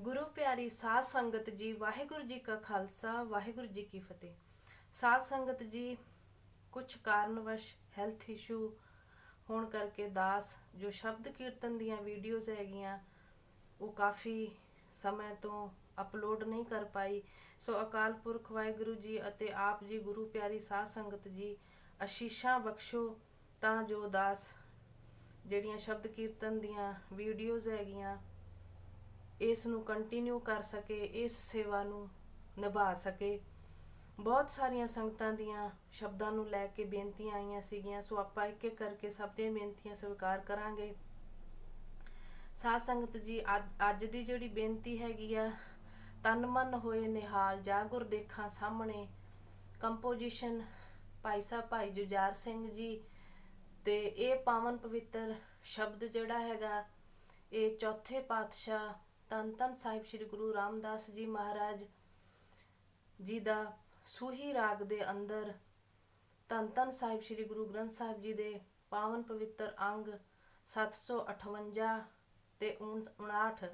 ਗੁਰੂ ਪਿਆਰੀ ਸਾਧ ਸੰਗਤ ਜੀ, ਵਾਹਿਗੁਰੂ ਜੀ ਕਾ ਖਾਲਸਾ, ਵਾਹਿਗੁਰੂ ਜੀ ਕੀ ਫਤਿਹ। ਸਾਧ ਸੰਗਤ ਜੀ ਕੁਝ ਕਾਰਨਵਸ਼ ਹੈਲਥ ਇਸ਼ੂ ਹੋਣ ਕਰਕੇ ਦਾਸ, ਜੋ ਸ਼ਬਦ ਕੀਰਤਨ ਦੀਆਂ ਵੀਡੀਓਜ਼ ਹੈਗੀਆਂ, ਉਹ ਕਾਫੀ ਸਮੇਂ ਤੋਂ ਅਪਲੋਡ ਨਹੀਂ ਕਰ ਪਾਈ। ਸੋ ਅਕਾਲ ਪੁਰਖ ਵਾਹਿਗੁਰੂ ਜੀ ਅਤੇ ਆਪ ਜੀ, ਗੁਰੂ ਪਿਆਰੀ ਸਾਧ ਸੰਗਤ ਜੀ, ਅਸ਼ੀਸ਼ਾਂ ਬਖਸ਼ੋ ਤਾਂ ਜੋ ਦਾਸ, ਜਿਹੜੀਆਂ ਸ਼ਬਦ ਕੀਰਤਨ ਦੀਆਂ ਵੀਡੀਓਜ਼ ਹੈਗੀਆਂ ਇਸ ਨੂੰ ਕੰਟੀਨਿਊ ਕਰ ਸਕੇ, ਇਸ ਸੇਵਾ ਨੂੰ ਨਿਭਾ ਸਕੇ। ਬਹੁਤ ਸਾਰੀਆਂ ਸੰਗਤਾਂ ਦੀਆਂ ਸ਼ਬਦਾਂ ਨੂੰ ਲੈ ਕੇ ਬੇਨਤੀਆਂ ਆਈਆਂ ਸੀਗੀਆਂ, ਸੋ ਆਪਾਂ ਇੱਕ ਇੱਕ ਕਰਕੇ ਸਭ ਦੀਆਂ ਬੇਨਤੀਆਂ ਸਵੀਕਾਰ ਕਰਾਂਗੇ। ਸਾਧ ਸੰਗਤ ਜੀ, ਅੱਜ- ਦੀ ਜਿਹੜੀ ਬੇਨਤੀ ਹੈਗੀ ਆ, ਤਨ ਮਨ ਹੋਏ ਨਿਹਾਲ ਜਾਗੁਰ ਦੇਖਾਂ ਸਾਹਮਣੇ। ਕੰਪੋਜੀਸ਼ਨ ਭਾਈ ਸਾਹਿਬ, ਭਾਈ ਜੁਜਾਰ ਸਿੰਘ ਜੀ ਤੇ ਇਹ ਪਾਵਨ ਪਵਿੱਤਰ ਸ਼ਬਦ ਜਿਹੜਾ ਹੈਗਾ, ਇਹ ਚੌਥੇ ਪਾਤਸ਼ਾਹ ਧੰਨ ਧੰਨ ਸਾਹਿਬ ਸ੍ਰੀ ਗੁਰੂ ਰਾਮਦਾਸ ਜੀ ਮਹਾਰਾਜ ਜੀ ਦਾ ਸੂਹੀ ਰਾਗ ਦੇ ਅੰਦਰ ਧੰਨ ਧੰਨ ਸਾਹਿਬ ਸ੍ਰੀ ਗੁਰੂ ਗ੍ਰੰਥ ਸਾਹਿਬ ਜੀ ਦੇ ਪਾਵਨ ਪਵਿੱਤਰ ਅੰਗ 758 ਤੇ 59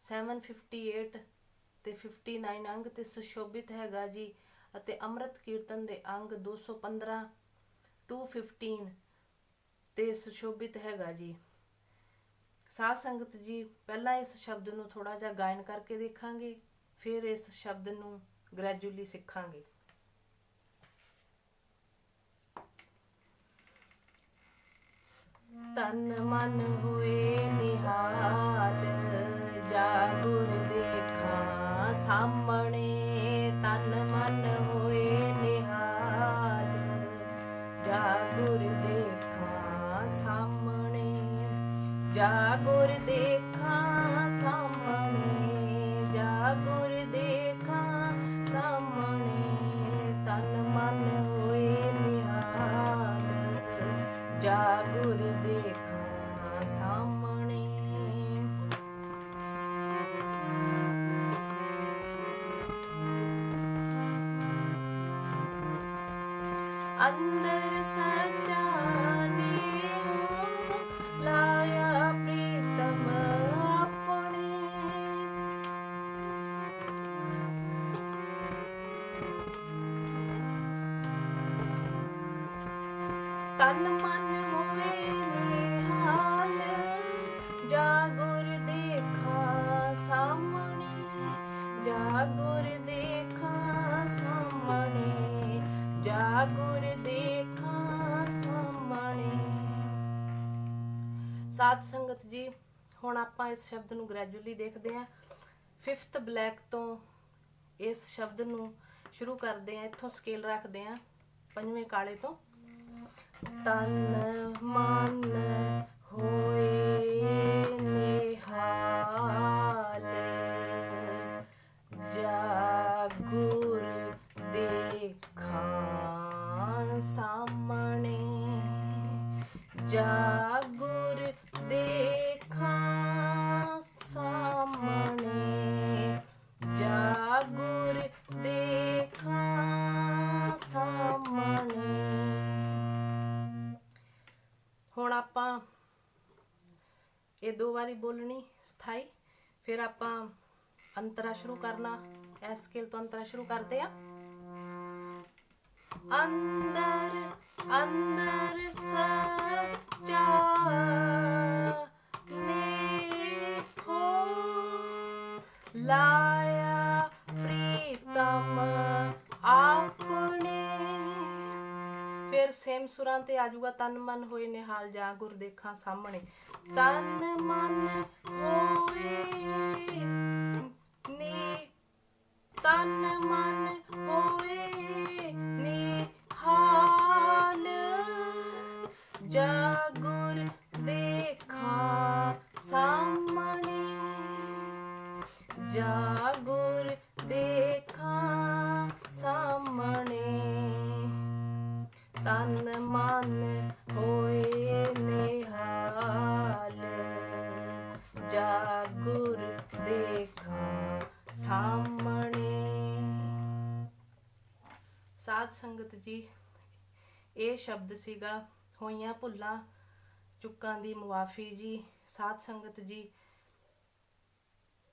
758 ਤੇ 59 ਅੰਗ ਤੇ ਸੁਸ਼ੋਭਿਤ ਹੈਗਾ ਜੀ ਅਤੇ ਅੰਮ੍ਰਿਤ ਕੀਰਤਨ ਦੇ ਅੰਗ 215 215 ਤੇ ਸੁਸ਼ੋਭਿਤ ਹੈਗਾ ਜੀ। ਸਾਧ ਸੰਗਤ ਜੀ, ਪਹਿਲਾਂ ਇਸ ਸ਼ਬਦ ਨੂੰ ਥੋੜਾ ਜਿਹਾ ਗਾਇਨ ਕਰਕੇ ਦੇਖਾਂਗੇ, ਫਿਰ ਇਸ ਸ਼ਬਦ ਨੂੰ ਗ੍ਰੈਜੂਅਲੀ ਸਿੱਖਾਂਗੇ। ਤਨ ਮਨ ਹੋਏ ਨਿਹਾਲ ਜਾਗੁਰ ਦੇਖਾਂ, ਸਾਹਮਣੇ ਦੇਖਾਂ ਸਾਹਮਣੇ। ਅੰਦਰ ਸੱਚਾ ਹੋ ਲਾਇਆ ਪ੍ਰੀਤਮ ਆਪਣੇ। ਤਨ ਮਨ ਜਾਗੁਰ ਦੇਖਾ ਸਾਹਮਣੇ। ਸਾਧ ਸੰਗਤ ਜੀ, ਹੁਣ ਆਪਾਂ ਇਸ ਸ਼ਬਦ ਨੂੰ ਗ੍ਰੈਜੂਅਲੀ ਦੇਖਦੇ ਹਾਂ। 5th ਬਲੈਕ ਤੋਂ ਇਸ ਸ਼ਬਦ ਨੂੰ ਸ਼ੁਰੂ ਕਰਦੇ ਹਾਂ, ਇੱਥੋਂ ਸਕੇਲ ਰੱਖਦੇ ਹਾਂ, ਪੰਜਵੇਂ ਕਾਲੇ ਤੋਂ। ਤਨ, ਮਨ ਸਾਹਮਣੇ ਜਾਗੁਰ ਦੇਖਾਂ ਸਾਹਮਣੇ ਜਾਗੁਰ ਦੇਖਾਂ ਸਾਹਮਣੇ। ਹੁਣ ਆਪਾਂ ਇਹ ਦੋ ਵਾਰੀ ਬੋਲਣੀ ਸਥਾਈ, ਫਿਰ ਆਪਾਂ ਅੰਤਰਾ ਸ਼ੁਰੂ ਕਰਨਾ ਇਸ ਸਕੇਲ ਤੋਂ ਅੰਤਰਾ ਸ਼ੁਰੂ ਕਰਦੇ ਆ। ਅੰਦਰ ਅੰਦਰ ਸੱਚਾ ਨੇ ਹੋ ਲਾਇਆ ਪ੍ਰੀਤਮ ਆਪਣੇ। ਫਿਰ ਸੇਮ ਸੁਰਾਂ ਤੇ ਆ ਜਾਊਗਾ, ਤਨ ਮਨ ਹੋਏ ਨਿਹਾਲ ਜਾ ਗੁਰ ਦੇਖਾਂ ਸਾਹਮਣੇ। ਤਨ ਮਨ ਹੋਏ ਨੀ, ਤਨ ਮਨ ਸਾਧ ਸੰਗਤ ਜੀ, ਇਹ ਸ਼ਬਦ ਸੀਗਾ, ਹੋਈਆਂ ਭੁੱਲਾਂ, ਚੁੱਕਾਂ ਦੀ ਮੁਆਫੀ ਜੀ। ਸਾਧ ਸੰਗਤ ਜੀ,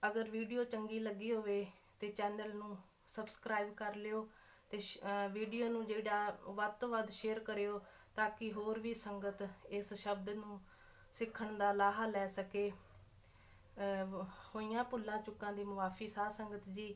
ਅਗਰ ਵੀਡੀਓ ਚੰਗੀ ਲੱਗੀ ਹੋਵੇ ਤੇ ਚੈਨਲ ਨੂੰ ਸਬਸਕ੍ਰਾਈਬ ਕਰ ਲਿਓ ਤੇ ਵੀਡੀਓ ਨੂੰ ਜਿਹੜਾ ਵੱਧ ਤੋਂ ਵੱਧ ਸ਼ੇਅਰ ਕਰਿਓ ਤਾਂ ਕਿ ਹੋਰ ਵੀ ਸੰਗਤ ਇਸ ਸ਼ਬਦ ਨੂੰ ਸਿੱਖਣ ਦਾ ਲਾਹਾ ਲੈ ਸਕੇ। ਅਹ ਹੋਈਆਂ ਭੁੱਲਾਂ, ਚੁੱਕਾਂ ਦੀ ਮੁਆਫੀ ਸਾਧ ਸੰਗਤ ਜੀ